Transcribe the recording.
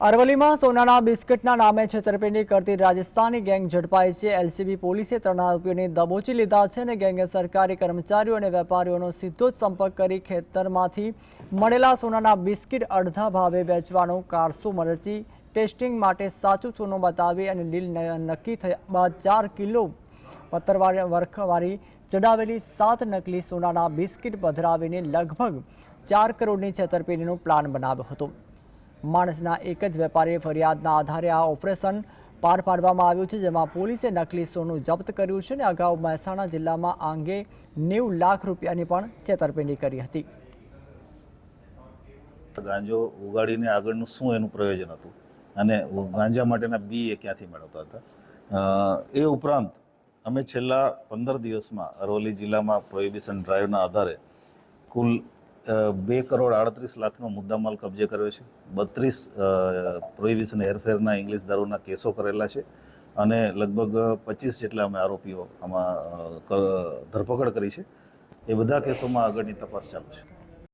અરવલ્લીમાં સોનાના બિસ્કિટના નામે છેતરપિંડી કરતી રાજસ્થાની ગેંગ ઝડપાઈ છે. એલસીબી પોલીસે ત્રણ આરોપીઓને દબોચી લીધા છે અને ગેંગે સરકારી કર્મચારીઓ અને વેપારીઓનો સીધો જ સંપર્ક કરી ખેતરમાંથી મળેલા સોનાના બિસ્કિટ અડધા ભાવે વેચવાનો કારસો મરચી ટેસ્ટિંગ માટે સાચું સોનું બતાવી અને ડીલ નક્કી થયા બાદ ચાર કિલો પત્તરવાળી વર્ખવારી ચડાવેલી સાત નકલી સોનાના બિસ્કિટ પધરાવીને લગભગ ચાર કરોડની છેતરપિંડીનો પ્લાન બનાવ્યો હતો. માણસના એક જ વેપારીએ ફરિયાદના આધારે આ ઓપરેશન પાર પાડવામાં આવ્યું છે, જેમાં પોલીસે નકલી સોનું જપ્ત કર્યું છે અને અગાઉ મહેસાણા જિલ્લામાં આ અંગે નેવું લાખ રૂપિયાની પણ છેતરપિંડી કરી હતી. ગાંજો ઉગાડીને આગળનું શું એનું પ્રયોજન હતું? અને ગાંજા માટેના બી એ ક્યાંથી મેળવતા હતા? એ ઉપરાંત અમે છેલ્લા પંદર દિવસમાં અરવલ્લી જિલ્લામાં પ્રોહિબિશન ડ્રાઈવના આધારે કુલ બે કરોડ આડત્રીસ લાખનો મુદ્દામાલ કબજે કર્યો છે. બત્રીસ પ્રોહિબિશન હેરફેરના ઇંગ્લિશ દારૂના કેસો કરેલા છે અને લગભગ પચીસ જેટલા અમે આરોપીઓ આમાં ધરપકડ કરી છે. એ બધા કેસોમાં આગળની તપાસ ચાલુ છે.